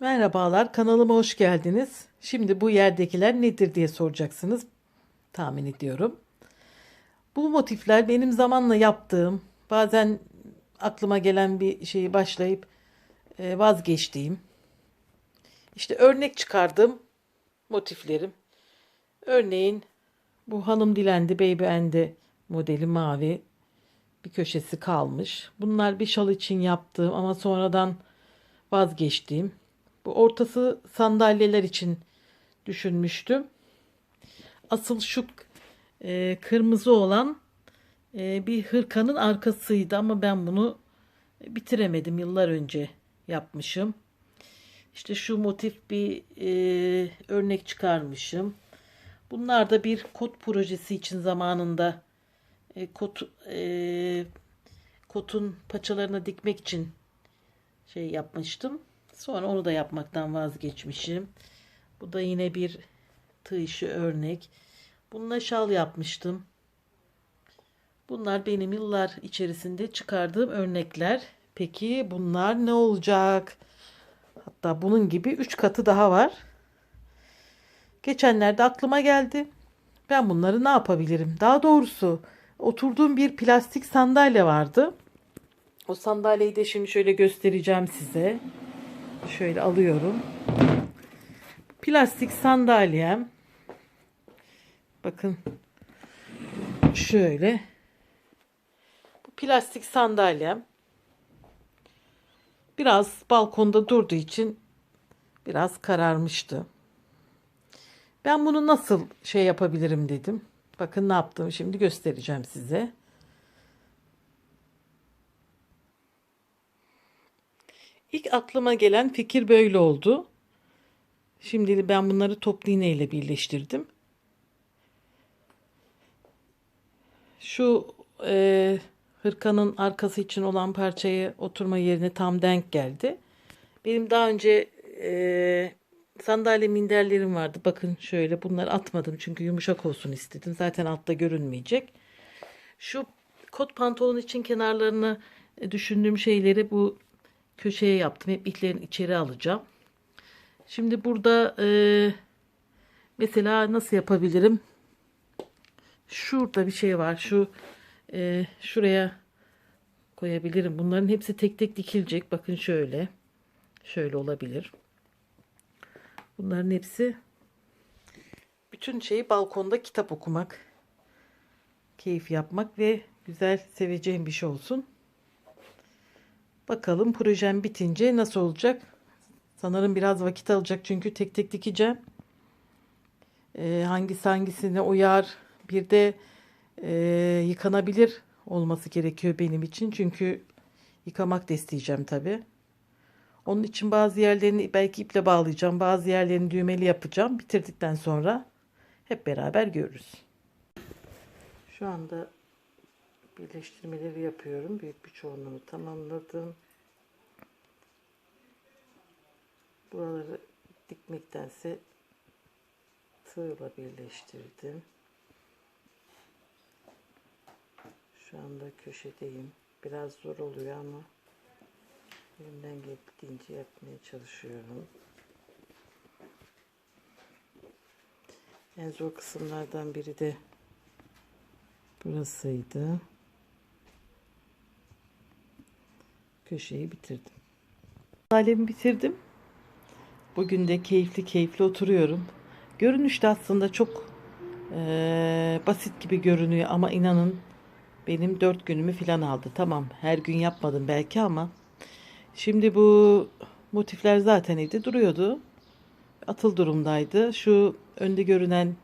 Merhabalar, kanalıma hoş geldiniz. Şimdi bu yerdekiler nedir diye soracaksınız. Tahmin ediyorum. Bu motifler benim zamanla yaptığım, bazen aklıma gelen bir şeyi başlayıp e, vazgeçtiğim, işte örnek çıkardığım motiflerim. Örneğin bu Hanım Dilendi Baby Ende modeli mavi bir köşesi kalmış. Bunlar bir şal için yaptığım ama sonradan vazgeçtiğim. Bu ortası sandalyeler için düşünmüştüm. Asıl şu e, kırmızı olan e, bir hırkanın arkasıydı ama ben bunu bitiremedim. Yıllar önce yapmışım. İşte şu motif bir e, örnek çıkarmışım. Bunlar da bir kot projesi için zamanında e, kot e, kotun paçalarına dikmek için şey yapmıştım. Sonra onu da yapmaktan vazgeçmişim. Bu da yine bir tığ işi örnek. Bununla şal yapmıştım. Bunlar benim yıllar içerisinde çıkardığım örnekler. Peki bunlar ne olacak? Hatta bunun gibi 3 katı daha var. Geçenlerde aklıma geldi. Ben bunları ne yapabilirim? Daha doğrusu oturduğum bir plastik sandalye vardı. O sandalyeyi de şimdi şöyle göstereceğim size. Şöyle alıyorum. Plastik sandalyem. Bakın. Şöyle. Bu plastik sandalyem. Biraz balkonda durduğu için biraz kararmıştı. Ben bunu nasıl şey yapabilirim dedim. Bakın ne yaptığımı şimdi göstereceğim size. İlk aklıma gelen fikir böyle oldu. Şimdi ben bunları toplu iğne ile birleştirdim. Şu e, hırkanın arkası için olan parçayı oturma yerine tam denk geldi. Benim daha önce e, sandalye minderlerim vardı. Bakın şöyle bunları atmadım çünkü yumuşak olsun istedim. Zaten altta görünmeyecek. Şu kot pantolon için kenarlarını e, düşündüğüm şeyleri bu köşeye yaptım. Hep iplerini içeri alacağım. Şimdi burada e, mesela nasıl yapabilirim? Şurada bir şey var. Şu e, şuraya koyabilirim. Bunların hepsi tek tek dikilecek. Bakın şöyle. Şöyle olabilir. Bunların hepsi bütün şeyi balkonda kitap okumak, keyif yapmak ve güzel seveceğim bir şey olsun. Bakalım projem bitince nasıl olacak? Sanırım biraz vakit alacak çünkü tek tek dikeceğim. Ee, hangisi hangisine uyar? Bir de e, yıkanabilir olması gerekiyor benim için. Çünkü yıkamak da isteyeceğim tabi. Onun için bazı yerlerini belki iple bağlayacağım. Bazı yerlerini düğmeli yapacağım. Bitirdikten sonra hep beraber görürüz. Şu anda birleştirmeleri yapıyorum. Büyük bir çoğunluğunu tamamladım. Buraları dikmektense tığla birleştirdim. Şu anda köşedeyim. Biraz zor oluyor ama elimden geldiğince yapmaya çalışıyorum. En zor kısımlardan biri de burasıydı. Köşeyi bitirdim. Alemi bitirdim. Bugün de keyifli keyifli oturuyorum. Görünüşte aslında çok e, basit gibi görünüyor ama inanın benim dört günümü falan aldı. Tamam her gün yapmadım belki ama şimdi bu motifler zaten evde duruyordu. Atıl durumdaydı. Şu önde görünen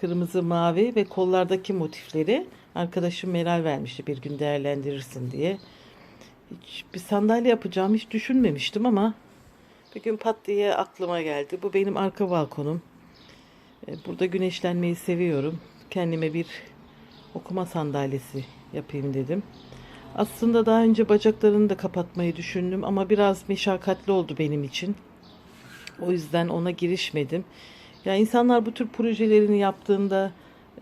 kırmızı mavi ve kollardaki motifleri arkadaşım Meral vermişti bir gün değerlendirirsin diye. Hiç bir sandalye yapacağım hiç düşünmemiştim ama bir gün pat diye aklıma geldi. Bu benim arka balkonum. E, Burada güneşlenmeyi seviyorum. Kendime bir okuma sandalyesi yapayım dedim. Aslında daha önce bacaklarını da kapatmayı düşündüm ama biraz meşakkatli oldu benim için. O yüzden ona girişmedim. Ya insanlar bu tür projelerini yaptığında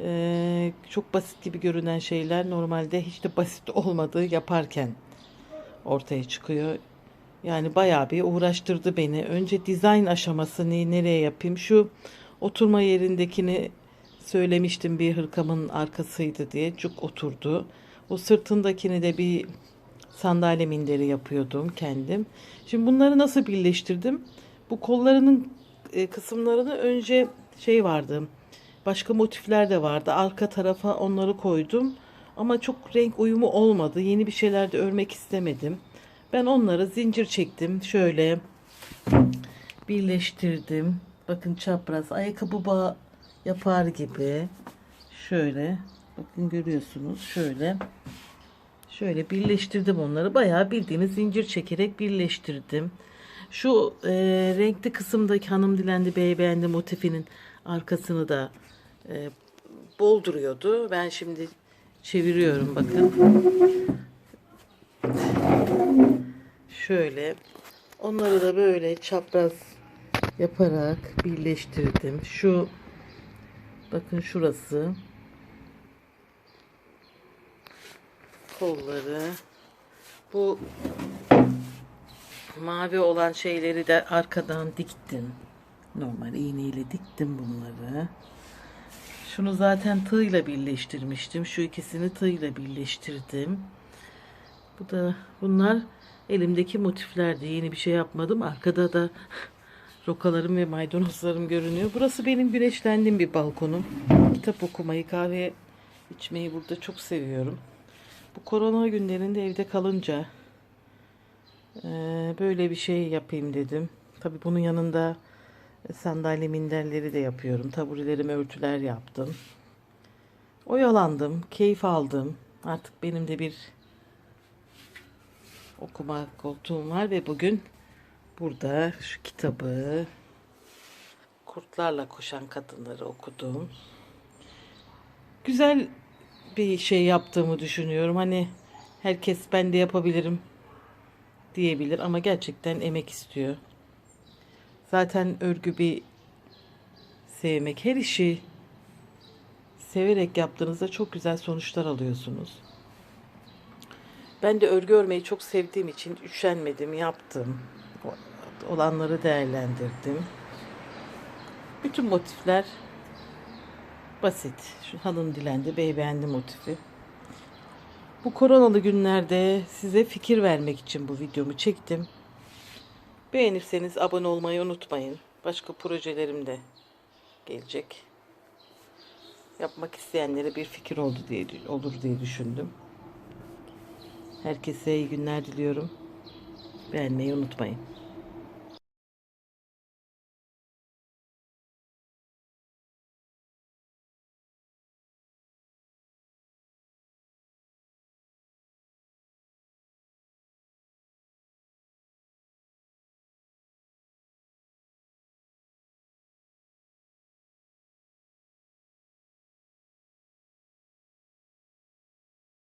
e, çok basit gibi görünen şeyler normalde hiç de basit olmadığı yaparken ortaya çıkıyor. Yani bayağı bir uğraştırdı beni. Önce dizayn aşamasını nereye yapayım? Şu oturma yerindekini söylemiştim bir hırkamın arkasıydı diye. Cuk oturdu. O sırtındakini de bir sandalye minderi yapıyordum kendim. Şimdi bunları nasıl birleştirdim? Bu kollarının e, kısımlarını önce şey vardı. Başka motifler de vardı. Arka tarafa onları koydum. Ama çok renk uyumu olmadı. Yeni bir şeyler de örmek istemedim. Ben onları zincir çektim. Şöyle birleştirdim. Bakın çapraz ayakkabı bağı yapar gibi. Şöyle bakın görüyorsunuz. Şöyle şöyle birleştirdim onları. Bayağı bildiğiniz zincir çekerek birleştirdim. Şu e, renkli kısımdaki hanım dilendi bey beğendi motifinin arkasını da e, bol duruyordu. Ben şimdi çeviriyorum bakın. Şöyle onları da böyle çapraz yaparak birleştirdim. Şu bakın şurası kolları bu mavi olan şeyleri de arkadan diktim. Normal iğneyle diktim bunları. Şunu zaten tığla birleştirmiştim. Şu ikisini tığla birleştirdim. Bu da bunlar elimdeki motiflerdi. Yeni bir şey yapmadım. Arkada da rokalarım ve maydanozlarım görünüyor. Burası benim güneşlendiğim bir balkonum. Kitap okumayı, kahve içmeyi burada çok seviyorum. Bu korona günlerinde evde kalınca böyle bir şey yapayım dedim. Tabii bunun yanında sandalye minderleri de yapıyorum. Taburelerime örtüler yaptım. Oyalandım, keyif aldım. Artık benim de bir okuma koltuğum var ve bugün burada şu kitabı Kurtlarla Koşan Kadınları okudum. Güzel bir şey yaptığımı düşünüyorum. Hani herkes ben de yapabilirim diyebilir ama gerçekten emek istiyor. Zaten örgü bir sevmek. Her işi severek yaptığınızda çok güzel sonuçlar alıyorsunuz. Ben de örgü örmeyi çok sevdiğim için üşenmedim, yaptım. Olanları değerlendirdim. Bütün motifler basit. Şu hanım dilendi, bey beğendi motifi. Bu koronalı günlerde size fikir vermek için bu videomu çektim. Beğenirseniz abone olmayı unutmayın. Başka projelerim de gelecek. Yapmak isteyenlere bir fikir oldu diye olur diye düşündüm. Herkese iyi günler diliyorum. Beğenmeyi unutmayın.